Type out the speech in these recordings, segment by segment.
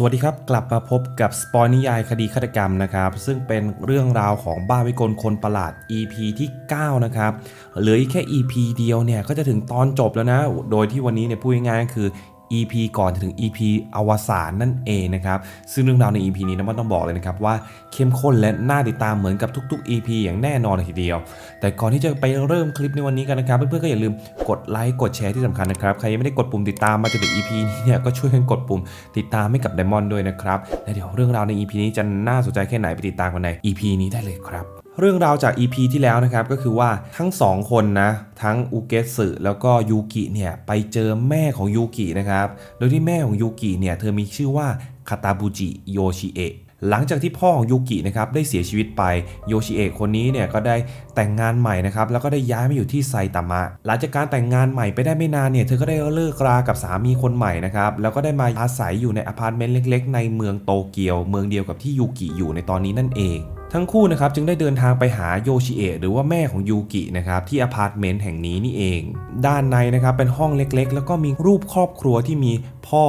สวัสดีครับ กลับมาพบกับสปอยนิยายคดีฆาตกรรมนะครับ ซึ่งเป็นเรื่องราวของบ้าวิกลคนประหลาด EP ที่ 9 นะครับ เหลืออีกแค่ EP เดียวเนี่ย ก็จะถึงตอนจบแล้วนะ โดยที่วันนี้เนี่ยพูดง่ายๆคือ EP ก่อนถึง EP อวสานนั่นเองนะครับ ซึ่งเรื่องราวใน EP นี้นะมันต้องบอกเลยนะครับว่าเข้มข้นและน่าติดตามเหมือนกับทุก ๆ EP อย่างแน่นอนเลยทีเดียว แต่ก่อนที่จะไปเริ่มคลิปในวันนี้กันนะครับ เพื่อนๆก็อย่าลืมกดไลค์กดแชร์ที่สำคัญนะครับ ใครยังไม่ได้กดปุ่มติดตามมาจนถึง EP นี้เนี่ยก็ช่วยกันกดปุ่มติดตามให้กับไดมอนด์ด้วยนะครับและเดี๋ยวเรื่องราวใน EP นี้จะน่าสนใจแค่ไหนไปติดตามกันใน EP นี้ได้เลยครับ เรื่องราวจาก EP ที่แล้วนะครับก็คือว่าทั้งสองคนนะ ทั้งอุเกสึแล้วก็ยูกิเนี่ยไปเจอแม่ของยูกินะครับ โดยที่แม่ของยูกิเนี่ยเธอมีชื่อว่าคาตาบุจิโยชิเอะหลังจากที่พ่อของยูกินะครับได้เสียชีวิตไปโยชิเอะคนนี้เนี่ยก็ได้แต่งงานใหม่นะครับแล้วก็ได้ย้ายมาอยู่ที่ไซตามะ หลังจากการแต่งงานใหม่ไปได้ไม่นานเนี่ยเธอก็ได้เลิกรากับสามีคนใหม่นะครับแล้วก็ได้มาอาศัยอยู่ในอพาร์ตเมนต์เล็ก ๆ ในเมืองโตเกียว เมืองเดียวกับที่ยูกิอยู่ในตอนนี้นั่นเอง ทั้งคู่นะครับจึงได้เดินทางไปหาโยชิเอะหรือว่าแม่ของยูกินะครับที่อพาร์ตเมนต์แห่งนี้นี่เอง ด้านในนะครับเป็นห้องเล็กๆ แล้วก็มีรูปครอบครัวที่มีพ่อ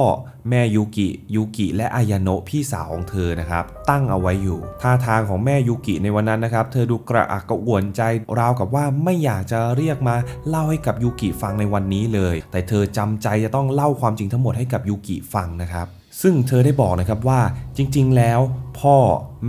แม่ยูกิยูกิและอายาโนะพี่สาวของเธอนะครับตั้งเอาไว้อยู่ ท่าทางของแม่ยูกิในวันนั้นนะครับเธอดูกระอักกระอ่วนใจราวกับว่าไม่อยากจะเรียกมาเล่าให้กับยูกิฟังในวันนี้เลย แต่เธอจำใจจะต้องเล่าความจริงทั้งหมดให้กับยูกิฟังนะครับ ซึ่งเธอได้บอกนะครับว่าจริงๆ แล้วพ่อ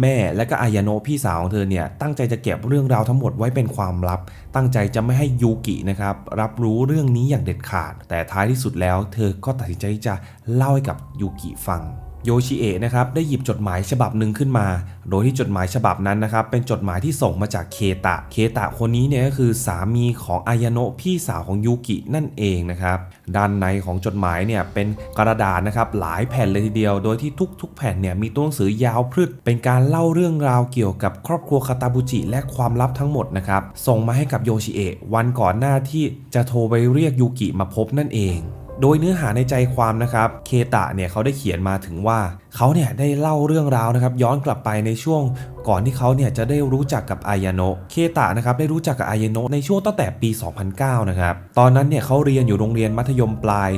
แม่และก็อายาโนะพี่สาวของเธอเนี่ยตั้งใจจะเก็บเรื่องราวทั้งหมดไว้เป็นความลับ ตั้งใจจะไม่ให้ยูกินะครับรับรู้เรื่องนี้อย่างเด็ดขาด แต่ท้ายที่สุดแล้ว เธอก็ตัดสินใจจะเล่าให้กับยูกิฟัง โยชิเอะนะครับได้หยิบจดหมายฉบับหนึ่งขึ้นมา โดยที่จดหมายฉบับนั้นนะครับเป็นจดหมายที่ส่งมาจากเคตะ เคตะคนนี้เนี่ยก็คือสามีของอายาโนะพี่สาวของยูกินั่นเองนะครับ ด้านในของจดหมายเนี่ยเป็นกระดาษนะครับหลายแผ่นเลยทีเดียว โดยที่ทุก ๆ แผ่นเนี่ยมีตัวหนังสือยาวพรึดเป็นการเล่าเรื่องราวเกี่ยวกับครอบครัวคาตาบุจิและความลับทั้งหมดนะครับส่งมาให้กับโยชิเอะวันก่อนหน้าที่จะโทรไปเรียกยูกิมาพบนั่นเอง โดยเนื้อหาในใจความนะครับ เคตะเนี่ยเขาได้เขียนมาถึงว่า เขาเนี่ยได้เล่าเรื่องราวนะครับย้อนกลับไปในช่วงก่อนที่เขาเนี่ยจะได้รู้จักกับอายาโนะเคตะนะครับได้รู้จักกับอายาโนะในช่วงตั้งแต่ปี 2009 นะครับตอนนั้นเนี่ยเขาเรียนอยู่โรงเรียนมัธยมปลาย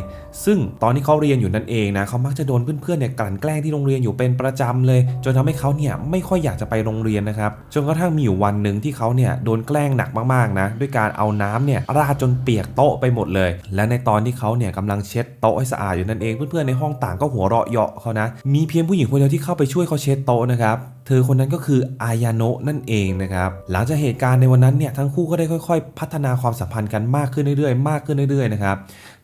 ซึ่งตอนที่เขาเรียนอยู่นั่นเองนะเขามักจะโดนเพื่อนๆเนี่ยกลั่นแกล้งที่โรงเรียนอยู่เป็นประจำเลย จนทำให้เขาเนี่ยไม่ค่อยอยากจะไปโรงเรียนนะครับจนกระทั่งมีอยู่วันหนึ่งที่เขาเนี่ยโดนแกล้งหนักมากๆนะด้วยการเอาน้ำเนี่ยราดจนเปียกโต๊ะไปหมดเลย และในตอนที่เขาเนี่ยกำลังเช็ดโต๊ะให้สะอาดอยู่นั่นเองเพื่อนๆในห้องต่างก็หัวเราะเยาะเขานะมีเพียงผู้หญิงคนเดียวที่เข้าไปช่วยเขาเช็ดโต๊ะนะครับ เธอคนนั้นก็คืออายาโนะนั่นเองนะครับ หลังจากเหตุการณ์ในวันนั้นเนี่ยทั้งคู่ก็ได้ค่อย ๆ พัฒนาความสัมพันธ์กันมากขึ้นเรื่อยๆ มากขึ้นเรื่อยๆนะครับ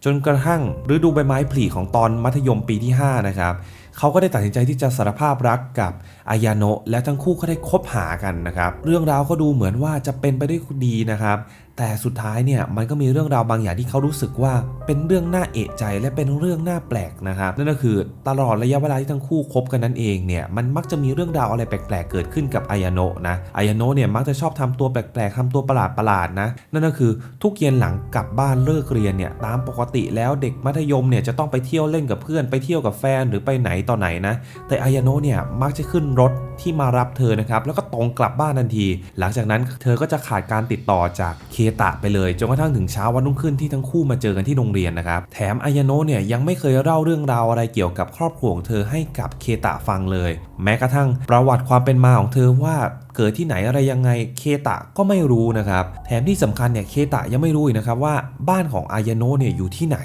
จนกระทั่งฤดูใบไม้ผลิของตอนมัธยมปีที่ 5 นะครับเขาก็ได้ตัดสินใจที่จะสารภาพรักกับอายาโนะและทั้งคู่ก็ได้คบหากันนะครับ เรื่องราวก็ดูเหมือนว่าจะเป็นไปได้ดีนะครับ แต่สุดท้ายเนี่ยมันก็มีเรื่องราวบางอย่างที่เขารู้สึกว่าเป็นเรื่องน่าเอะใจและเป็นเรื่องน่าแปลกนะครับนั่นก็คือตลอดระยะเวลาที่ทั้งคู่คบกันนั้นเองเนี่ยมันมักจะมีเรื่องราวอะไรแปลกๆ เกิดขึ้นกับอายาโนะนะอายาโนะเนี่ยมักจะชอบทำตัวแปลกๆทำตัวประหลาดๆนะ นั่นก็คือทุกเย็นหลังกลับบ้านเลิกเรียนเนี่ยตามปกติแล้วเด็กมัธยมเนี่ยจะต้องไปเที่ยวเล่นกับเพื่อนไปเที่ยวกับแฟนหรือไปไหนต่อไหนนะ แต่อายาโนะเนี่ยมักจะขึ้นรถที่มารับเธอนะครับแล้วก็ตรงกลับบ้านทันที หลังจากนั้นเธอก็จะขาดการติดต่อจากเคตะไปเลยจนกระทั่งถึงเช้าวันรุ่งขึ้นที่ทั้งคู่มาเจอกันที่โรงเรียนนะครับแถมอายาโนะเนี่ยยังไม่เคยเล่าเรื่องราวอะไรเกี่ยวกับครอบครัวของเธอให้กับเคตะฟังเลย แม้กระทั่งประวัติความเป็นมาของเธอว่าเกิดที่ไหนอะไรยังไงเคตะก็ไม่รู้นะครับ แถมที่สำคัญเนี่ยเคตะยังไม่รู้อีกนะครับว่าบ้านของอายาโนะเนี่ยอยู่ที่ไหน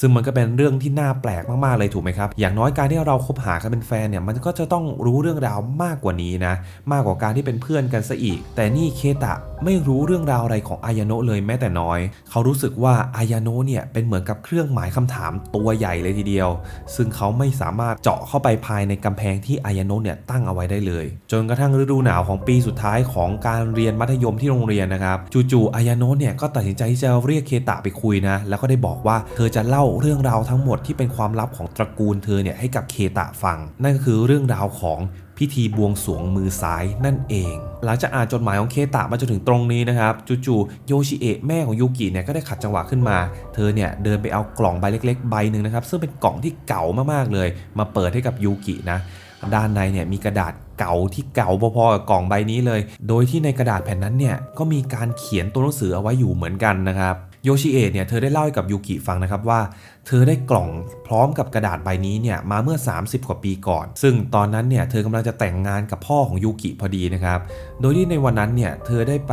ซึ่งมันก็เป็นเรื่องที่น่าแปลกมากๆเลยถูกไหมครับ อย่างน้อยการที่เราคบหากันเป็นแฟนเนี่ยมันก็จะต้องรู้เรื่องราวมากกว่านี้นะ มากกว่าการที่เป็นเพื่อนกันซะอีก แต่นี่เคตะไม่รู้เรื่องราวอะไรของอายาโนะเลยแม้แต่น้อย เขารู้สึกว่าอายาโนะเนี่ยเป็นเหมือนกับเครื่องหมายคำถามตัวใหญ่เลยทีเดียว ซึ่งเขาไม่สามารถเจาะเข้าไปภายในกำแพงที่อายาโนะเนี่ยตั้งเอาไว้ได้เลย จนกระทั่งฤดูหนาวของปีสุดท้ายของการเรียนมัธยมที่โรงเรียนนะครับ จู่ๆอายาโนะเนี่ยก็ตัดสินใจที่จะเรียกเคตะไปคุยนะ แล้วก็ได้บอกว่าเธอจะเล่าเรื่องราวทั้งหมดที่เป็นความลับของตระกูลเธอเนี่ยให้กับเคตะฟัง นั่นก็คือเรื่องราวของพิธีบวงสวงมือซ้ายนั่นเอง หลังจากอ่านจดหมายของเคตะมาจนถึงตรงนี้นะครับจู่ๆโยชิเอะแม่ของยูกิเนี่ยก็ได้ขัดจังหวะขึ้นมา เธอเนี่ยเดินไปเอากล่องใบเล็ก ๆ ใบหนึ่งนะครับซึ่งเป็นกล่องที่เก่ามากๆเลย มาเปิดให้กับยูกินะด้านในเนี่ยมีกระดาษเก่าที่เก่าพอๆกับกล่องใบนี้เลย โดยที่ในกระดาษแผ่นนั้นเนี่ยก็มีการเขียนตัวหนังสือเอาไว้อยู่เหมือนกันนะครับ โยชิเอะเนี่ยเธอได้เล่าให้กับยูกิฟังนะครับว่า เธอได้กล่องพร้อมกับกระดาษใบนี้เนี่ยมาเมื่อ 30 กว่าปีก่อน ซึ่งตอนนั้นเนี่ยเธอกำลังจะแต่งงานกับพ่อของยูกิพอดีนะครับ โดยที่ในวันนั้นเนี่ยเธอได้ไป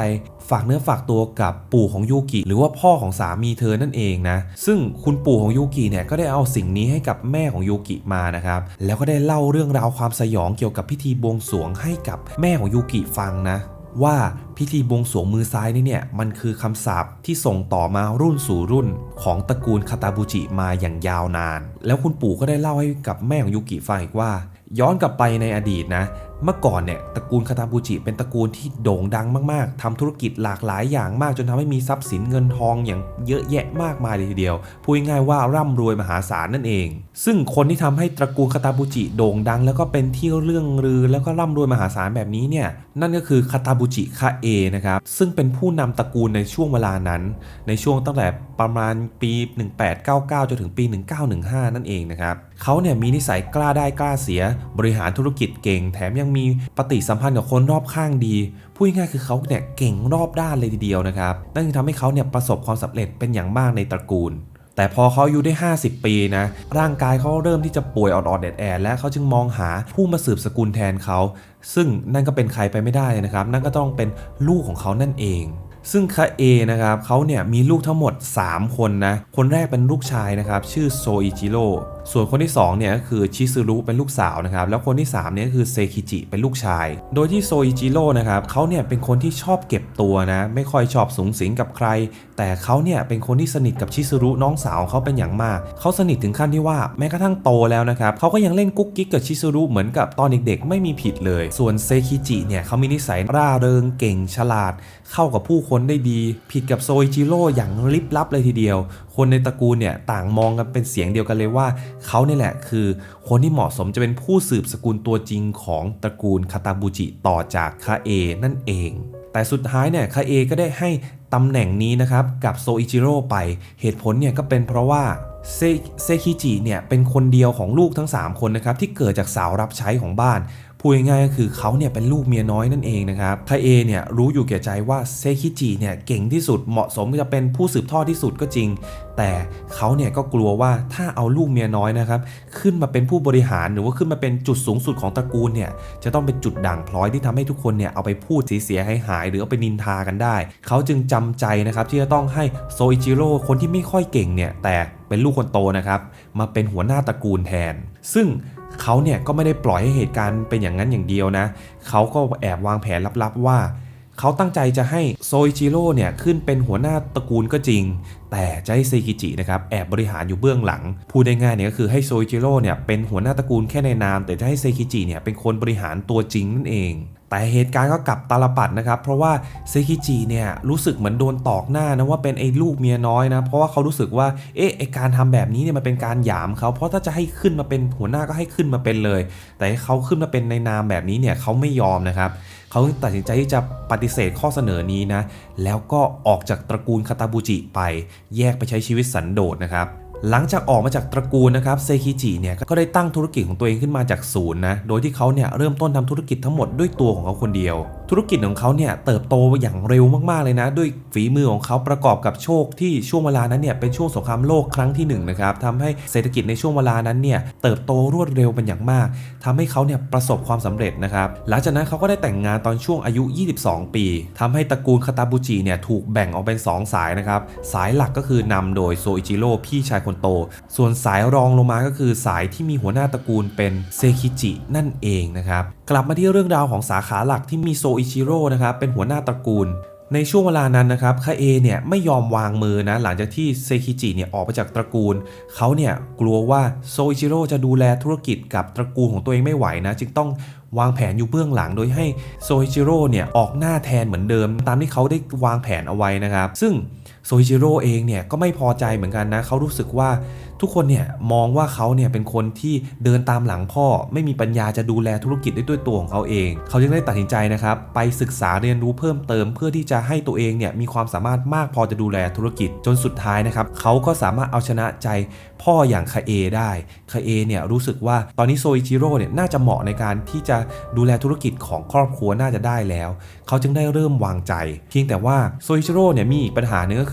ฝากเนื้อฝากตัวกับปู่ของยูกิหรือว่าพ่อของสามีเธอนั่นเองนะ ซึ่งคุณปู่ของยูกิเนี่ยก็ได้เอาสิ่งนี้ให้กับแม่ของยูกิมานะครับ แล้วก็ได้เล่าเรื่องราวความสยองเกี่ยวกับพิธีบวงสรวงให้กับแม่ของยูกิฟังนะ ว่าพิธีบวงสรวงมือซ้ายนี่เนี่ยมันคือคำสาปที่ส่งต่อมารุ่นสู่รุ่นของตระกูลคาตาบุจิมาอย่างยาวนาน แล้วคุณปู่ก็ได้เล่าให้กับแม่ของยุกิฟังอีกว่า ย้อนกลับไปในอดีตนะ เมื่อก่อนเนี่ยตระกูลคาตาบุจิเป็นตระกูลที่โด่งดังมากๆทำธุรกิจหลากหลายอย่างมากจนทำให้มีทรัพย์สินเงินทองอย่างเยอะแยะมากมายเลยทีเดียว พูดง่ายๆว่าร่ำรวยมหาศาลนั่นเอง ซึ่งคนที่ทำให้ตระกูลคาตาบุจิโด่งดัง แล้วก็เป็นที่เรื่องลือแล้วก็ร่ำรวยมหาศาลแบบนี้เนี่ยนั่นก็คือคาตาบุจิคาเอนะครับซึ่งเป็นผู้นำตระกูลในช่วงเวลานั้น ในช่วงตั้งแต่ประมาณปี 1899จนถึงปี 1915 นั่นเองนะครับเขาเนี่ยมีนิสัยกล้าได้กล้าเสีย บริหารธุรกิจเก่ง แถมยังมีปฏิสัมพันธ์กับคนรอบข้างดี พูดง่ายคือเขาเนี่ยเก่งรอบด้านเลยทีเดียวนะครับ นั่นจึงทำให้เขาเนี่ยประสบความสำเร็จเป็นอย่างมากในตระกูลแต่พอเขาอายุได้ 50 ปีนะ ร่างกายเขาเริ่มที่จะป่วยออดๆแอดและเขาจึงมองหาผู้มาสืบสกุลแทนเขา ซึ่งนั่นก็เป็นใครไปไม่ได้นะครับ นั่นก็ต้องเป็นลูกของเขานั่นเอง ซึ่งคาเอนะครับเขาเนี่ยมีลูกทั้งหมด 3 คนนะ คนแรกเป็นลูกชายนะครับ ชื่อโซอิจิโร่ ส่วนคนที่2เนี่ยก็คือชิซึรุเป็นลูกสาวนะครับแล้วคนที่3เนี่ยคือเซคิจิเป็นลูกชาย โดยที่โซอิจิโร่นะครับเขาเนี่ยเป็นคนที่ชอบเก็บตัวนะไม่ค่อยชอบสูงสิงกับใคร แต่เขาเนี่ยเป็นคนที่สนิทกับชิซึรุน้องสาวเขาเป็นอย่างมากเขาสนิทถึงขั้นที่ว่าแม้กระทั่งโตแล้วนะครับเขาก็ยังเล่นกุ๊กกิ๊กกับชิซึรุเหมือนกับตอนเด็กๆ ไม่มีผิดเลย ส่วนเซคิจิเนี่ยเขามีนิสัยร่าเริงเก่งฉลาด เข้ากับผู้คนได้ดี ผิดกับโซอิจิโร่อย่างลิบลับเลยทีเดียวคนในตระกูลเนี่ยต่างมองกันเป็นเสียงเดียวกันเลยว่าเขาเนี่ยแหละคือคนที่เหมาะสมจะเป็นผู้สืบสกุลตัวจริงของตระกูลคาตาบุจิต่อจากคาเอนั่นเอง แต่สุดท้ายเนี่ยคาเอก็ได้ให้ตำแหน่งนี้นะครับกับโซอิจิโร่ไป เหตุผลเนี่ยก็เป็นเพราะว่า เซคิจิเนี่ยเป็นคนเดียวของลูกทั้ง 3 คนนะครับที่เกิดจากสาวรับใช้ของบ้านพูดง่ายๆก็คือเขาเนี่ยเป็นลูกเมียน้อยนั่นเองนะครับคาเอเนี่ยรู้อยู่แก่ใจว่าเซคิจิเนี่ยเก่งที่สุดเหมาะสมจะเป็นผู้สืบทอดที่สุดก็จริง แต่เขาเนี่ยก็กลัวว่าถ้าเอาลูกเมียน้อยนะครับขึ้นมาเป็นผู้บริหารหรือว่าขึ้นมาเป็นจุดสูงสุดของตระกูลเนี่ยจะต้องเป็นจุดด่างพลอยที่ทำให้ทุกคนเนี่ยเอาไปพูดเสียหายหาย หรือเอาไปนินทากันได้ เขาจึงจำใจนะครับที่จะต้องให้โซอิจิโร่คนที่ไม่ค่อยเก่งเนี่ยแต่ เป็นลูกคนโตนะครับ มาเป็นหัวหน้าตระกูลแทน ซึ่งเขาเนี่ยก็ไม่ได้ปล่อยให้เหตุการณ์เป็นอย่างนั้นอย่างเดียวนะเขาก็แอบวางแผนลับๆว่าเขาตั้งใจจะให้โซอิจิโร่เนี่ยขึ้นเป็นหัวหน้าตระกูลก็จริง แต่จะให้เซกิจินะครับแอบบริหารอยู่เบื้องหลัง พูดได้ง่ายเนี่ยก็คือให้โซอิจิโร่เนี่ยเป็นหัวหน้าตระกูลแค่ในนาม แต่จะให้เซกิจิเนี่ยเป็นคนบริหารตัวจริงนั่นเอง แต่เหตุการณ์ก็กลับตาลปัดนะครับ เพราะว่าเซคิจิเนี่ยรู้สึกเหมือนโดนตอกหน้านะว่าเป็นไอ้ลูกเมียน้อยนะ เพราะว่าเขารู้สึกว่าเอ๊ะไอการทำแบบนี้เนี่ยมันเป็นการหยามเขาเพราะถ้าจะให้ขึ้นมาเป็นหัวหน้าก็ให้ขึ้นมาเป็นเลย แต่ให้เขาขึ้นมาเป็นในนามแบบนี้เนี่ยเขาไม่ยอมนะครับเขาตัดสินใจที่จะปฏิเสธข้อเสนอนี้นะแล้วก็ออกจากตระกูลคาตาบุจิไป แยกไปใช้ชีวิตสันโดษนะครับ หลังจากออกมาจากตระกูลนะครับเซคิจิเนี่ยก็ได้ตั้งธุรกิจของตัวเองขึ้นมาจากศูนย์นะโดยที่เขาเนี่ยเริ่มต้นทำธุรกิจทั้งหมดด้วยตัวของเขาคนเดียว ธุรกิจของเขาเนี่ยเติบโตอย่างเร็วมากๆเลยนะ ด้วยฝีมือของเขาประกอบกับโชคที่ช่วงเวลานั้นเนี่ยเป็นช่วงสงครามโลกครั้งที่หนึ่งนะครับทำให้เศรษฐกิจในช่วงเวลานั้นเนี่ยเติบโตรวดเร็วเป็นอย่างมากทำให้เขาเนี่ยประสบความสำเร็จนะครับหลังจากนั้นเขาก็ได้แต่งงานตอนช่วงอายุ 22 ปีทำให้ตระกูลคาตาบุจิเนี่ยถูกแบ่งออกเป็น 2 สายนะครับสายหลักก็คือนำโดยโซอิจิโร่พี่ชายคนโต ส่วนสายรองลงมาก็คือสายที่มีหัวหน้าตระกูลเป็นเซคิจินั่นเองนะครับกลับมาที่เรื่องราวของสาขาหลักที่มีโซอิจิโร่นะครับเป็นหัวหน้าตระกูล ในช่วงเวลานั้นนะครับคาเอเนี่ยไม่ยอมวางมือนะหลังจากที่เซคิจิเนี่ยออกไปจากตระกูล เขาเนี่ยกลัวว่าโซอิจิโร่จะดูแลธุรกิจกับตระกูลของตัวเองไม่ไหวนะจึงต้องวางแผนอยู่เบื้องหลังโดยให้โซอิจิโร่เนี่ยออกหน้าแทนเหมือนเดิม ตามที่เขาได้วางแผนเอาไว้นะครับ ซึ่ง โซอิจิโร่เองเนี่ยก็ไม่พอใจเหมือนกันนะเขารู้สึกว่าทุกคนเนี่ยมองว่าเขาเนี่ยเป็นคนที่เดินตามหลังพ่อ ไม่มีปัญญาจะดูแลธุรกิจได้ด้วยตัวของเขาเอง เขาจึงได้ตัดสินใจนะครับไปศึกษาเรียนรู้เพิ่มเติม เพื่อที่จะให้ตัวเองเนี่ยมีความสามารถมากพอจะดูแลธุรกิจจนสุดท้ายนะครับเขาก็สามารถเอาชนะใจพ่ออย่างคาเอได้คาเอเนี่ยรู้สึกว่าตอนนี้โซอิจิโร่เนี่ยน่าจะเหมาะในการที่จะดูแลธุรกิจของครอบครัวน่าจะได้แล้ว เขาจึงได้เริ่มวางใจ เพียงแต่ว่าโซอิจิโร่เนี่ยมีอีกปัญหาหนึ่งก็คือ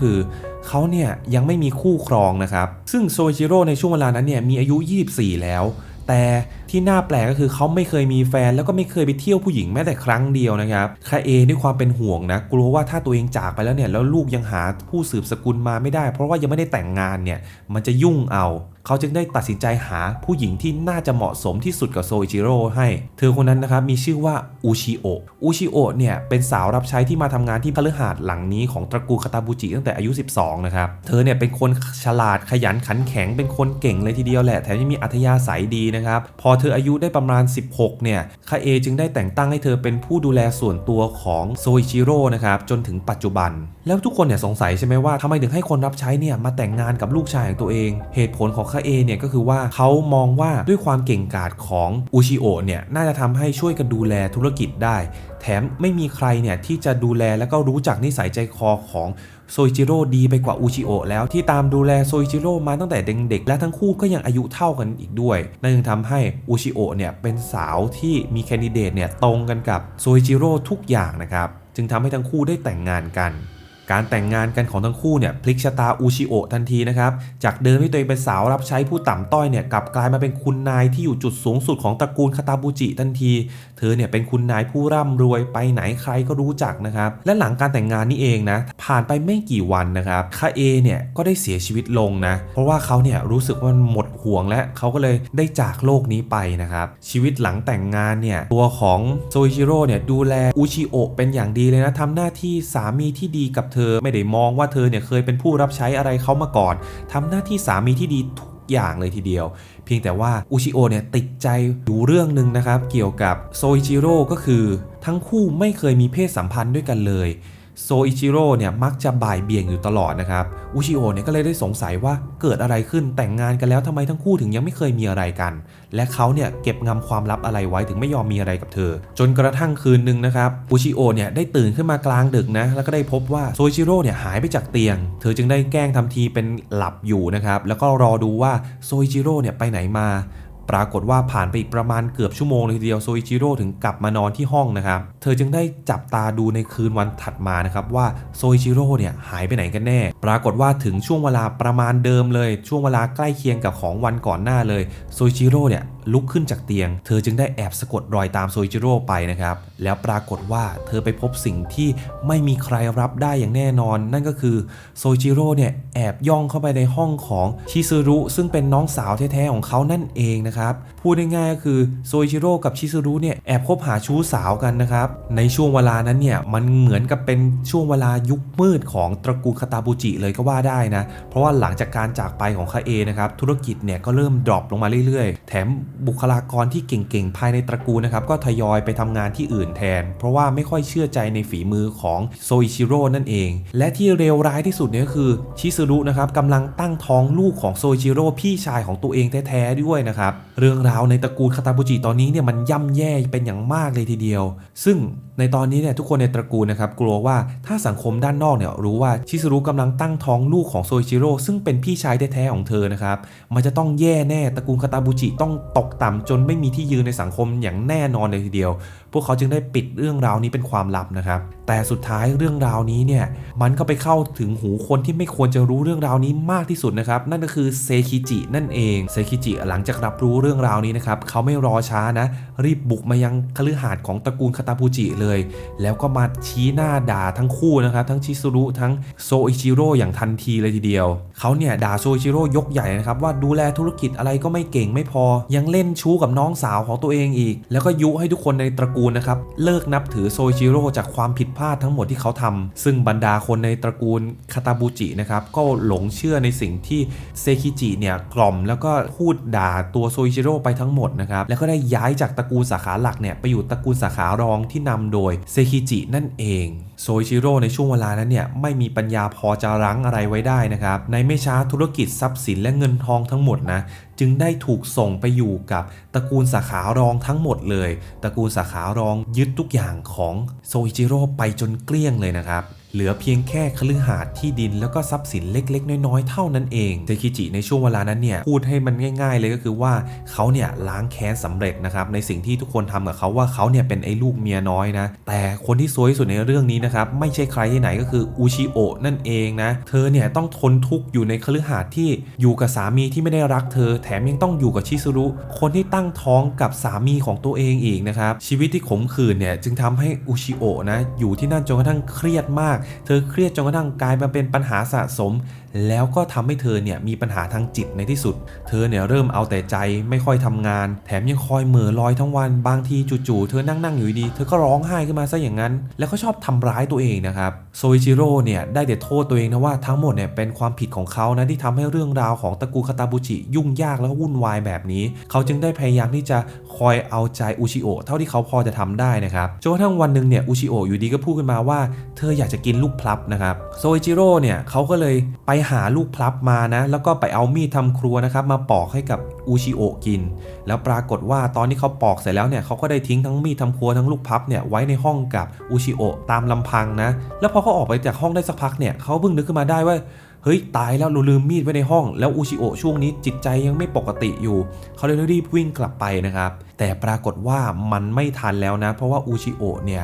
เขาเนี่ยยังไม่มีคู่ครองนะครับ ซึ่งโซอิจิโร่ในช่วงเวลานั้นเนี่ยมีอายุ 24 แล้ว แต่ ที่น่าแปลกก็คือเขาไม่เคยมีแฟน แล้วก็ไม่เคยไปเที่ยวผู้หญิงแม้แต่ครั้งเดียวนะครับคาเอด้วยความเป็นห่วงนะกลัวว่าถ้าตัวเองจากไปแล้วเนี่ยแล้วลูกยังหาผู้สืบสกุลมาไม่ได้ เพราะว่ายังไม่ได้แต่งงานเนี่ยมันจะยุ่งเอาเขาจึงได้ตัดสินใจหาผู้หญิงที่น่าจะเหมาะสมที่สุดกับโซอิจิโร่ให้ เธอคนนั้นนะครับมีชื่อว่าอูชิโอะอูชิโอะเนี่ยเป็นสาวรับใช้ที่มาทำงานที่พฤหาสน์หลังนี้ของตระกูลคาตาบุจิตั้งแต่อายุ 12 นะครับ เธอเนี่ยเป็นคนฉลาดขยันขันแข็งเป็นคนเก่งเลยทีเดียวแหละ แถมยังมีอัธยาศัยดีนะครับ พอเธออายุได้ประมาณ 16 เนี่ยคาเอจึงได้แต่งตั้งให้เธอเป็นผู้ดูแลส่วนตัวของโซอิจิโร่นะครับจนถึงปัจจุบัน แล้วทุกคนเนี่ยสงสัยใช่ไหมว่าทำไมถึงให้คนรับใช้เนี่ยมาแต่งงานกับลูกชายของตัวเอง เหตุผลของคาเอเนี่ยก็คือว่าเขามองว่าด้วยความเก่งกาจของอุชิโอเนี่ยน่าจะทำให้ช่วยกันดูแลธุรกิจได้ แถมไม่มีใครเนี่ยที่จะดูแลแล้วก็รู้จักนิสัยใจคอของ โซอิจิโร่ดีไปกว่าอุชิโอะแล้วที่ตามดูแลโซอิจิโร่มาตั้งแต่เด็กๆและทั้งคู่ก็ยังอายุเท่ากันอีกด้วย นั่นจึงทำให้อุชิโอะเนี่ยเป็นสาวที่มีแคนดิเดตเนี่ยตรงกันกับโซอิจิโร่ทุกอย่างนะครับจึงทำให้ทั้งคู่ได้แต่งงานกันการแต่งงานกันของทั้งคู่เนี่ยพลิกชะตาอูชิโอะทันทีนะครับจากเดิมที่ตัวเองเป็นสาวรับใช้ผู้ต่ำต้อยเนี่ยกลับกลายมาเป็นคุณนายที่อยู่จุดสูงสุดของตระกูลคาตาบุจิทันที เธอเนี่ยเป็นคุณนายผู้ร่ำรวยไปไหนใครก็รู้จักนะครับ และหลังการแต่งงานนี่เองนะ ผ่านไปไม่กี่วันนะครับคาเอเนี่ยก็ได้เสียชีวิตลงนะ เพราะว่าเขาเนี่ยรู้สึกว่าหมดห่วงและเขาก็เลยได้จากโลกนี้ไปนะครับ ชีวิตหลังแต่งงานเนี่ยตัวของโซอิจิโร่เนี่ยดูแลอุชิโอะเป็นอย่างดีเลยนะทำหน้าที่สามีที่ดีกับเธอไม่ได้มองว่าเธอเนี่ยเคยเป็นผู้รับใช้อะไรเขามาก่อนทำหน้าที่สามีที่ดีทุ อย่างเลยทีเดียว เพียงแต่ว่าอุชิโอเนี่ยติดใจอยู่เรื่องหนึ่งนะครับ เกี่ยวกับโซอิจิโร่ก็คือ ทั้งคู่ไม่เคยมีเพศสัมพันธ์ด้วยกันเลย โซอิจิโร่เนี่ยมักจะบ่ายเบี่ยงอยู่ตลอดนะครับอุชิโอเนี่ยก็เลยได้สงสัยว่าเกิดอะไรขึ้นแต่งงานกันแล้วทำไมทั้งคู่ถึงยังไม่เคยมีอะไรกัน และเขาเนี่ยเก็บงำความลับอะไรไว้ถึงไม่ยอมมีอะไรกับเธอ จนกระทั่งคืนหนึ่งนะครับอุชิโอเนี่ยได้ตื่นขึ้นมากลางดึกนะแล้วก็ได้พบว่าโซอิจิโร่เนี่ยหายไปจากเตียง เธอจึงได้แกล้งทำทีเป็นหลับอยู่นะครับแล้วก็รอดูว่าโซอิจิโร่เนี่ยไปไหนมา ปรากฏว่าผ่านไปอีกประมาณเกือบชั่วโมงเลยทีเดียวโซอิจิโร่ถึงกลับมานอนที่ห้องนะครับ เธอจึงได้จับตาดูในคืนวันถัดมานะครับว่าโซอิจิโร่เนี่ยหายไปไหนกันแน่ ปรากฏว่าถึงช่วงเวลาประมาณเดิมเลย ช่วงเวลาใกล้เคียงกับของวันก่อนหน้าเลยโซอิจิโร่เนี่ยลุกขึ้นจากเตียง เธอจึงได้แอบสะกดรอยตามโซอิจิโร่ไปนะครับ แล้วปรากฏว่าเธอไปพบสิ่งที่ไม่มีใครรับได้อย่างแน่นอน นั่นก็คือโซอิจิโร่เนี่ยแอบย่องเข้าไปในห้องของชิซึรุซึ่งเป็นน้องสาวแท้ๆของเขานั่นเองนะครับ พูดง่ายๆก็คือโซอิจิโร่กับชิซึรุเนี่ยแอบคบหาชู้สาวกันนะครับ ในช่วงเวลานั้นเนี่ยมันเหมือนกับเป็นช่วงเวลายุคมืดของตระกูลคาตาบุจิเลยก็ว่าได้นะ เพราะว่าหลังจากการจากไปของคาเอนะครับธุรกิจเนี่ยก็เริ่มดรอปลงมาเรื่อยๆ แถมบุคลากรที่เก่งๆ ภายในตระกูลนะครับก็ทยอยไปทำงานที่อื่นแทน เพราะว่าไม่ค่อยเชื่อใจในฝีมือของโซอิชิโร่นั่นเอง และที่เลวร้ายที่สุดเนี่ยก็คือชิซึรุนะครับกำลังตั้งท้องลูกของโซอิชิโร่พี่ชายของตัวเองแท้ๆด้วยนะครับเรื่องราวในตระกูลคาตาบุจิตอนนี้เนี่ยมันย่ำแย่เป็นอย่างมากเลยทีเดียว ซึ่งในตอนนี้เนี่ยทุกคนในตระกูลนะครับกลัวว่าถ้าสังคมด้านนอกเนี่ยรู้ว่าชิซึรุกำลังตั้งท้องลูกของโซอิชิโร่ซึ่งเป็นพี่ชายแท้ๆของเธอนะครับมันจะต้องแย่แน่ตระกูลคาตาบุจิต้องตกต่ำจนไม่มีที่ยืนในสังคมอย่างแน่นอนเลยทีเดียว พวกเขาจึงได้ปิดเรื่องราวนี้เป็นความลับนะครับ แต่สุดท้ายเรื่องราวนี้เนี่ยมันก็ไปเข้าถึงหูคนที่ไม่ควรจะรู้เรื่องราวนี้มากที่สุดนะครับนั่นก็คือเซคิจินั่นเองเซคิจิหลังจากรับรู้เรื่องราวนี้นะครับเขาไม่รอช้านะ รีบบุกมายังคฤหาสน์ของตระกูลคาตาบุจิเลย แล้วก็มาชี้หน้าด่าทั้งคู่นะครับทั้งชิซุรุทั้งโซอิจิโร่อย่างทันทีเลยทีเดียวเขาเนี่ยด่าโซอิจิโร่ยกใหญ่นะครับว่าดูแลธุรกิจอะไรก็ไม่เก่งไม่พอ ยังเล่นชู้กับน้องสาวของตัวเองอีก แล้วก็ยุให้ทุกคนในตระกูลนะครับเลิกนับถือโซอิจิโร่จากความผิดพลาดทั้งหมดที่เขาทำซึ่งบรรดาคนในตระกูลคาตาบุจินะครับก็หลงเชื่อในสิ่งที่เซคิจิเนี่ยกล่อมแล้วก็พูดด่าตัวโซอิจิโร่ไปทั้งหมดนะครับแล้วก็ได้ย้ายจากตระกูลสาขาหลักเนี่ยไปอยู่ตระกูลสาขารองที่นำโดยเซคิจินั่นเอง โซชิโร่ในช่วงเวลานั้นเนี่ยไม่มีปัญญาพอจะรั้งอะไรไว้ได้นะครับ ในไม่ช้าธุรกิจทรัพย์สินและเงินทองทั้งหมดนะจึงได้ถูกส่งไปอยู่กับตระกูลสาขารองทั้งหมดเลย ตระกูลสาขารองยึดทุกอย่างของโซอิจิโร่ไปจนเกลี้ยงเลยนะครับ เหลือเพียงแค่คฤหาสน์ที่ดินแล้วก็ทรัพย์สินเล็ก ๆ น้อยๆ เท่านั้นเองเทคิจิในช่วงเวลานั้นเนี่ยพูดให้มันง่าย ๆ เลยก็คือว่าเขาเนี่ยล้างแค้นสำเร็จนะครับในสิ่งที่ทุกคนทำกับเขาว่าเขาเนี่ยเป็นไอ้ลูกเมียน้อยนะแต่คนที่ซวยที่สุดในเรื่องนี้นะครับไม่ใช่ใครที่ไหนก็คืออุชิโอะนั่นเองนะเธอเนี่ยต้องทนทุกข์อยู่ในคฤหาสน์ที่อยู่กับสามีที่ไม่ได้รักเธอ แถมยังต้องอยู่กับชิซุรุคนที่ตั้งท้องกับสามีของตัวเองอีกนะครับชีวิตที่ขมขื่นเนี่ยจึงทำให้อุชิโอะนะอยู่ที่นั่นจนกระทั่งเครียดมากเธอเครียดจนกระทั่งกลายมาเป็นปัญหาสะสม แล้วก็ทำให้เธอเนี่ยมีปัญหาทางจิตในที่สุด เธอเนี่ยเริ่มเอาแต่ใจไม่ค่อยทำงาน แถมยังคอยเหม่อลอยทั้งวัน บางทีจู่ๆเธอนั่งนั่งอยู่ดี เธอก็ร้องไห้ขึ้นมาซะอย่างนั้น แล้วก็ชอบทำร้ายตัวเองนะครับโซอิจิโร่เนี่ยได้แต่โทษตัวเองนะว่าทั้งหมดเนี่ยเป็นความผิดของเขานะที่ทำให้เรื่องราวของตระกูลคาตาบุจิยุ่งยากแล้วก็วุ่นวายแบบนี้ เขาจึงได้พยายามที่จะคอยเอาใจอุชิโอะเท่าที่เขาพอจะทำได้นะครับจนกระทั่งวันหนึ่งเนี่ยอุชิโอะอยู่ดีก็พูดขึ้นมาว่า เธออยากจะกินลูกพลับนะครับโซอิจิโร่เนี่ยเขาก็เลยไปหาลูกพลับมานะ แล้วก็ไปเอามีดทำครัวนะครับ มาปอกให้กับอุชิโอะกิน แล้วปรากฏว่าตอนที่เขาปอกเสร็จแล้วเนี่ยเขาก็ได้ทิ้งทั้งมีดทำครัวทั้งลูกพลับเนี่ยไว้ในห้องกับอุชิโอะตามลำพังนะ แล้วพอเขาออกไปจากห้องได้สักพักเนี่ยเขาเพิ่งนึกขึ้นมาได้ว่าเฮ้ยตายแล้วเราลืมมีดไว้ในห้อง แล้วอุชิโอะช่วงนี้จิตใจยังไม่ปกติอยู่เขาเลยรีบวิ่งกลับไปนะครับ แต่ปรากฏว่ามันไม่ทันแล้วนะ เพราะว่าอุชิโอะเนี่ย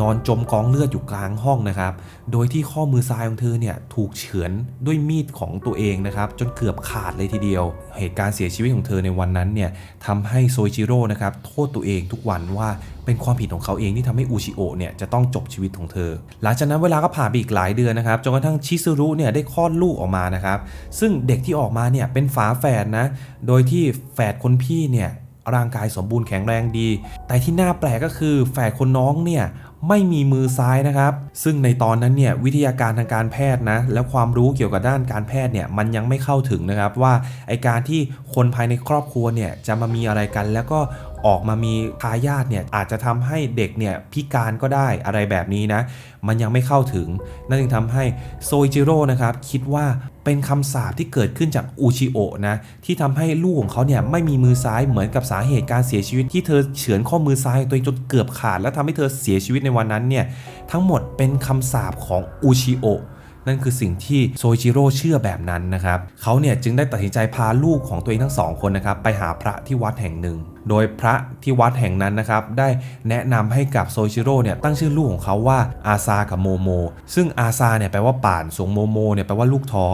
นอนจมกองเลือดอยู่กลางห้องนะครับ โดยที่ข้อมือซ้ายของเธอเนี่ยถูกเฉือนด้วยมีดของตัวเองนะครับจนเกือบขาดเลยทีเดียว เหตุการณ์เสียชีวิตของเธอในวันนั้นเนี่ยทำให้โซจิโร่นะครับโทษตัวเองทุกวันว่าเป็นความผิดของเขาเองที่ทำให้อุชิโอะเนี่ยจะต้องจบชีวิตของเธอ หลังจากนั้นเวลาก็ผ่านไปอีกหลายเดือนนะครับจนกระทั่งชิซุรุเนี่ยได้คลอดลูกออกมานะครับ ซึ่งเด็กที่ออกมาเนี่ยเป็นฝาแฝดนะ โดยที่แฝดคนพี่เนี่ย ร่างกายสมบูรณ์แข็งแรงดี แต่ที่น่าแปลกก็คือแฝดคนน้องเนี่ยไม่มีมือซ้ายนะครับ ซึ่งในตอนนั้นเนี่ยวิทยาการทางการแพทย์นะและความรู้เกี่ยวกับด้านการแพทย์เนี่ยมันยังไม่เข้าถึงนะครับว่าไอการที่คนภายในครอบครัวเนี่ยจะมามีอะไรกัน แล้วก็ ออกมามีทายาทเนี่ยอาจจะทำให้เด็กเนี่ยพิการก็ได้อะไรแบบนี้นะ มันยังไม่เข้าถึง นั่นจึงทำให้โซอิจิโร่นะครับคิดว่าเป็นคำสาปที่เกิดขึ้นจากอุชิโอะนะที่ทำให้ลูกของเขาเนี่ยไม่มีมือซ้ายเหมือนกับสาเหตุการเสียชีวิตที่เธอเฉือนข้อมือซ้ายตัวเองจนเกือบขาด และทำให้เธอเสียชีวิตในวันนั้นเนี่ยทั้งหมดเป็นคำสาปของอุชิโอะนั่นคือสิ่งที่โซจิโร่เชื่อแบบนั้นนะครับ เขาเนี่ยจึงได้ตัดสินใจพาลูกของตัวเองทั้งสองคนนะครับไปหาพระที่วัดแห่งหนึ่ง โดยพระที่วัดแห่งนั้นนะครับได้แนะนำให้กับโซอิโร่เนี่ยตั้งชื่อลูกของเขาว่าอาซากับโมโม ซึ่งอาซาเนี่ยแปลว่าป่านส่วนโมโมเนี่ยแปลว่าลูกท้อ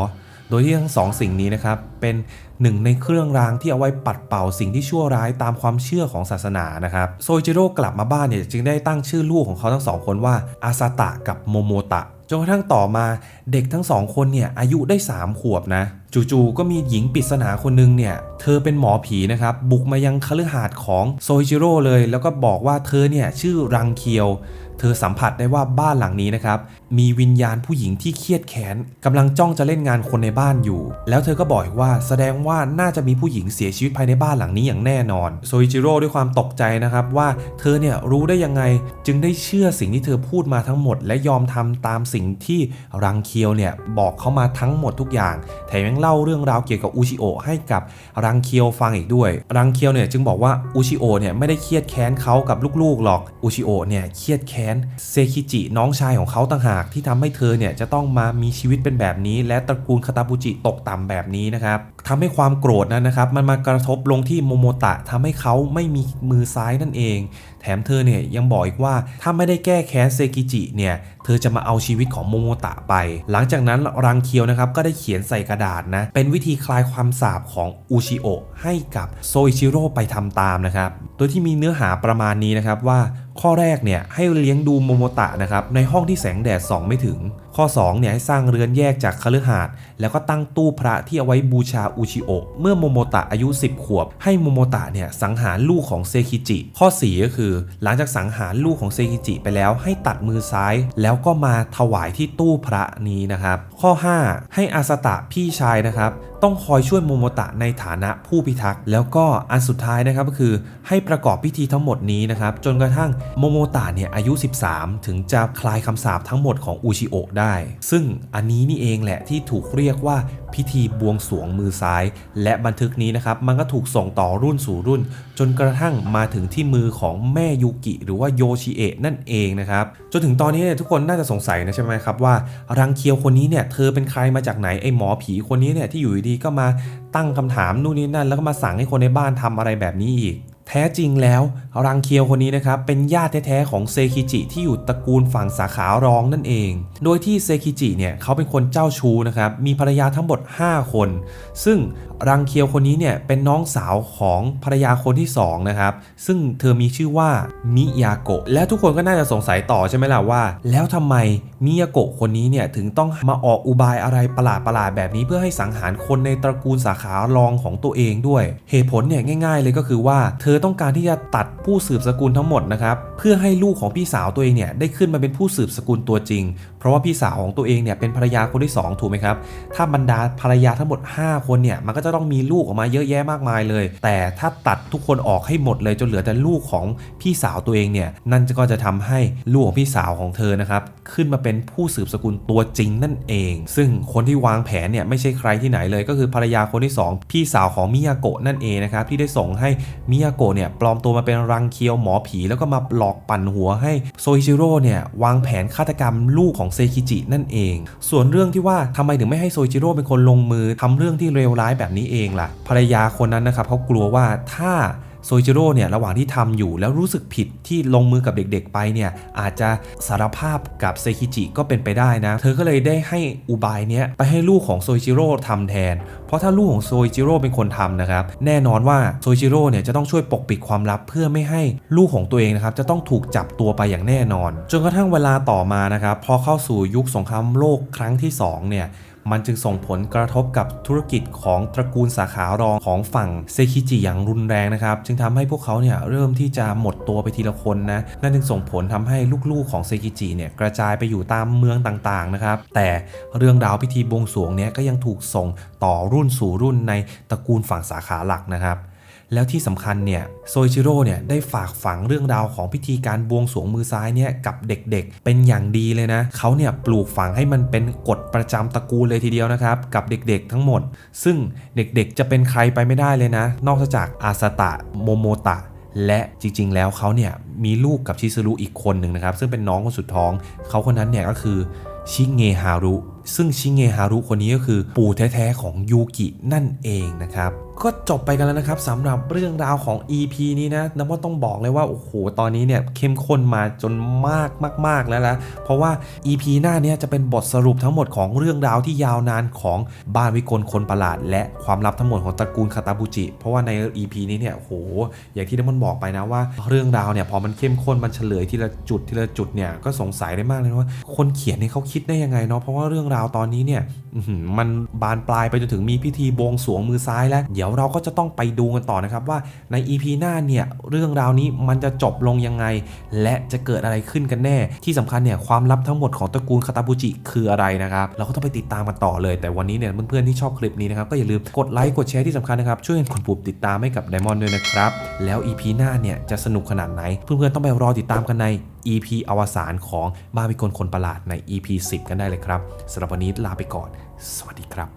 โดยที่ทั้งสองสิ่งนี้นะครับ เป็นหนึ่งในเครื่องรางที่เอาไว้ปัดเป่าสิ่งที่ชั่วร้ายตามความเชื่อของศาสนานะครับโซอิจิโร่กลับมาบ้านเนี่ยจึงได้ตั้งชื่อลูกของเขาทั้งสองคนว่าอาซาตะกับโมโมตะ จนกระทั่งต่อมาเด็กทั้งสองคนเนี่ยอายุได้ 3 ขวบนะจู่ๆก็มีหญิงปริศนาคนหนึงเนี่ย เธอเป็นหมอผีนะครับ บุกมายังคฤหาสน์ของโซอิจิโร่เลย แล้วก็บอกว่าเธอเนี่ยชื่อรังเคียว เธอสัมผัสได้ว่าบ้านหลังนี้นะครับ มีวิญญาณผู้หญิงที่เครียดแค้นกำลังจ้องจะเล่นงานคนในบ้านอยู่ แล้วเธอก็บอกว่าแสดงว่าน่าจะมีผู้หญิงเสียชีวิตภายในบ้านหลังนี้อย่างแน่นอนโซอิจิโร่ด้วยความตกใจนะครับว่าเธอเนี่ยรู้ได้ยังไง จึงได้เชื่อสิ่งที่เธอพูดมาทั้งหมด และยอมทำตามสิ่งที่รังเคียวเนี่ยบอกเขามาทั้งหมดทุกอย่าง แถมยังเล่าเรื่องราวเกี่ยวกับอุชิโอะให้กับรังเคียวฟังอีกด้วย รังเคียวเนี่ยจึงบอกว่าอุชิโอะเนี่ยไม่ได้เครียดแค้นเขากับลูกๆหรอกอุชิโอะเนี่ยเครียดแค้นเซคิจิน้องชายของเขาต่างหากที่ทำให้เธอเนี่ยจะต้องมามีชีวิตเป็นแบบนี้ และตระกูลคาตาบุจิตกต่ำแบบนี้นะครับ ทำให้ความโกรธนั้นนะครับ มันมากระทบลงที่โมโมตะทำให้เขาไม่มีมือซ้ายนั่นเอง แถมเธอเนี่ยยังบอกอีกว่าถ้าไม่ได้แก้แค้นเซกิจิเนี่ยเธอจะมาเอาชีวิตของโมโมตะไป หลังจากนั้นรังเคียวนะครับก็ได้เขียนใส่กระดาษนะเป็นวิธีคลายความสาบของอุชิโอะให้กับโซอิชิโร่ไปทำตามนะครับ โดยที่มีเนื้อหาประมาณนี้นะครับว่าข้อแรกเนี่ยให้เลี้ยงดูโมโมตะนะครับในห้องที่แสงแดดส่องไม่ถึง ข้อ2เนี่ยให้สร้างเรือนแยกจากคฤหาสน์แล้วก็ตั้งตู้พระที่เอาไว้บูชาอุชิโอะเมื่อโมโมตะอายุ 10 ขวบ ให้โมโมตะเนี่ยสังหารลูกของเซคิจิ ข้อ 4 ก็คือ หลังจากสังหารลูกของเซคิจิไปแล้วให้ตัดมือซ้าย แล้วก็มาถวายที่ตู้พระนี้นะครับ ข้อ 5 ให้อาสตะพี่ชายนะครับต้องคอยช่วยโมโมตะในฐานะผู้พิทักษ์ แล้วก็อันสุดท้ายนะครับก็คือให้ประกอบพิธีทั้งหมดนี้นะครับ จนกระทั่งโมโมตะเนี่ยอายุ 13 ถึงจะคลายคำสาปทั้งหมดของอูชิโอะได้ซึ่งอันนี้นี่เองแหละที่ถูกเรียกว่าพิธีบวงสวงมือซ้าย และบันทึกนี้นะครับมันก็ถูกส่งต่อรุ่นสู่รุ่น จนกระทั่งมาถึงที่มือของแม่ยูกิ หรือว่าโยชิเอะนั่นเองนะครับจนถึงตอนนี้เนี่ยทุกคนน่าจะสงสัยนะใช่ไหมครับว่ารังเคียวคนนี้เนี่ยเธอเป็นใครมาจากไหนไอ้หมอผีคนนี้เนี่ยที่อยู่ดีๆก็มาตั้งคำถามนู่นนี่นั่น แล้วก็มาสั่งให้คนในบ้านทำอะไรแบบนี้อีก แท้จริงแล้วรังเคียวคนนี้นะครับเป็นญาติแท้ๆของเซคิจิที่อยู่ตระกูลฝั่งสาขารองนั่นเอง โดยที่เซคิจิเนี่ยเขาเป็นคนเจ้าชู้นะครับมีภรรยาทั้งหมด 5 คน ซึ่งรังเคียวคนนี้เนี่ยเป็นน้องสาวของภรรยาคนที่2นะครับซึ่งเธอมีชื่อว่ามิยาโกะและทุกคนก็น่าจะสงสัยต่อใช่ไหมล่ะว่า แล้วทำไมมิยาโกะคนนี้เนี่ยถึงต้องมาออกอุบายอะไรประหลาดๆแบบนี้เพื่อให้สังหารคนในตระกูลสาขารองของตัวเองด้วย เหตุผลเนี่ยง่าย ๆ เลยก็คือว่าเธออต้องการที่จะตัดผู้สืบสกุลทั้งหมดนะครับ เพื่อให้ลูกของพี่สาวตัวเองเนี่ยได้ขึ้นมาเป็นผู้สืบสกุลตัวจริง เพราะว่าพี่สาวของตัวเองเนี่ยเป็นภรรยาคนที่สองถูกไหมครับ ถ้าบรรดาภรรยาทั้งหมด 5 คนเนี่ยมันก็จะต้องมีลูกออกมาเยอะแยะมากมายเลย แต่ถ้าตัดทุกคนออกให้หมดเลยจนเหลือแต่ลูกของพี่สาวตัวเองเนี่ยนั่นก็จะทำให้ลูกของพี่สาวของเธอนะครับขึ้นมาเป็นผู้สืบสกุลตัวจริงนั่นเอง ซึ่งคนที่วางแผนเนี่ยไม่ใช่ใครที่ไหนเลย ก็คือภรรยาคนที่สองพี่สาวของมิยาโกะนั่นเองนะครับที่ได้ส่งให้มิยาโกะเนี่ยปลอมตัวมาเป็นรังเคียวหมอผี แล้วก็มาหลอกปั่นหัวให้โซอิชิโร่เนี่ยวางแผนฆาตกรรมลูกของเซคิจินั่นเอง ส่วนเรื่องที่ว่าทำไมถึงไม่ให้โซจิโร่เป็นคนลงมือทำเรื่องที่เลวร้ายแบบนี้เองล่ะ ภรรยาคนนั้นนะครับเขากลัวว่าถ้า โซอิจิโร่เนี่ยระหว่างที่ทำอยู่แล้วรู้สึกผิดที่ลงมือกับเด็กๆไปเนี่ยอาจจะสารภาพกับเซคิจิก็เป็นไปได้นะ เธอก็เลยได้ให้อุบายเนี้ยไปให้ลูกของโซอิจิโร่ทำแทน เพราะถ้าลูกของโซอิจิโร่เป็นคนทำนะครับ แน่นอนว่าโซจิโร่เนี่ยจะต้องช่วยปกปิดความลับเพื่อไม่ให้ลูกของตัวเองนะครับจะต้องถูกจับตัวไปอย่างแน่นอน จนกระทั่งเวลาต่อมานะครับพอเข้าสู่ยุคสงครามโลกครั้งที่สองเนี่ย มันจึงส่งผลกระทบกับธุรกิจของตระกูลสาขารองของฝั่งเซคิจิอย่างรุนแรงนะครับ จึงทำให้พวกเขาเนี่ยเริ่มที่จะหมดตัวไปทีละคนนะ นั่นจึงส่งผลทำให้ลูกๆของเซคิจิเนี่ยกระจายไปอยู่ตามเมืองต่างๆนะครับ แต่เรื่องราวพิธีบวงสรวงเนี่ยก็ยังถูกส่งต่อรุ่นสู่รุ่นในตระกูลฝั่งสาขาหลักนะครับ แล้วที่สำคัญเนี่ยโซอิชิโร่เนี่ยได้ฝากฝังเรื่องราวของพิธีการบวงสรวงมือซ้ายเนี่ยกับเด็กๆ เป็นอย่างดีเลยนะเขาเนี่ยปลูกฝังให้มันเป็นกฎประจำตระกูลเลยทีเดียวนะครับ กับเด็กๆทั้งหมด ซึ่งเด็กๆจะเป็นใครไปไม่ได้เลยนะ นอกจากอาสตะโมโมตะและจริงๆ แล้วเขาเนี่ยมีลูกกับชิซุรุอีกคนหนึ่งนะครับ ซึ่งเป็นน้องคนสุดท้อง เขาคนนั้นเนี่ยก็คือชิเงฮารุ ซึ่งชิเงฮารุคนนี้ก็คือปู่แท้ๆของยูกินั่นเองนะครับก็จบไปกันแล้วนะครับสำหรับเรื่องราวของ EP นี้นะนับว่าต้องบอกเลยว่าโอ้โหตอนนี้เนี่ยเข้มข้นมาจนมากมากๆแล้วละเพราะว่า EP หน้าเนี้จะเป็นบทสรุปทั้งหมดของเรื่องราวที่ยาวนานของบ้านวิกลคนประหลาด และความลับทั้งหมดของตระกูลคาตาบุจิ เพราะว่าใน EP นี้เนี่ยโอ้โหอย่างที่ดัมอนบอกไปนะว่า เรื่องราวเนี่ยพอมันเข้มข้นมันเฉลยทีละจุดทีละจุดเนี่ยก็สงสัยได้มากเลยว่าคนเขียนเนี่ยเขาคิดได้ยังไงเนาะเพราะว่าเรื่องราวตอนนี้เนี่ย มันบานปลายไปจนถึงมีพิธีบวงสวงมือซ้ายแล้ว เดี๋ยวเราก็จะต้องไปดูกันต่อนะครับว่าใน EP หน้าเนี่ยเรื่องราวนี้มันจะจบลงยังไง และจะเกิดอะไรขึ้นกันแน่ ที่สำคัญเนี่ยความลับทั้งหมดของตระกูลคาตาบุจิคืออะไรนะครับ เราก็ต้องไปติดตามกันต่อเลย แต่วันนี้เนี่ยเพื่อนๆที่ชอบคลิปนี้นะครับก็อย่าลืมกดไลค์กดแชร์ที่สำคัญนะครับช่วยกดปุ่มติดตามให้กับไดมอนด์ด้วยนะครับแล้ว EP หน้าเนี่ยจะสนุกขนาดไหน เพื่อนๆต้องไปรอติดตามกันใน EP อวสานของบ้าวิกลคนประหลาดใน EP 10 กันได้เลยครับสำหรับวันนี้ลาไปก่อน สวัสดีครับ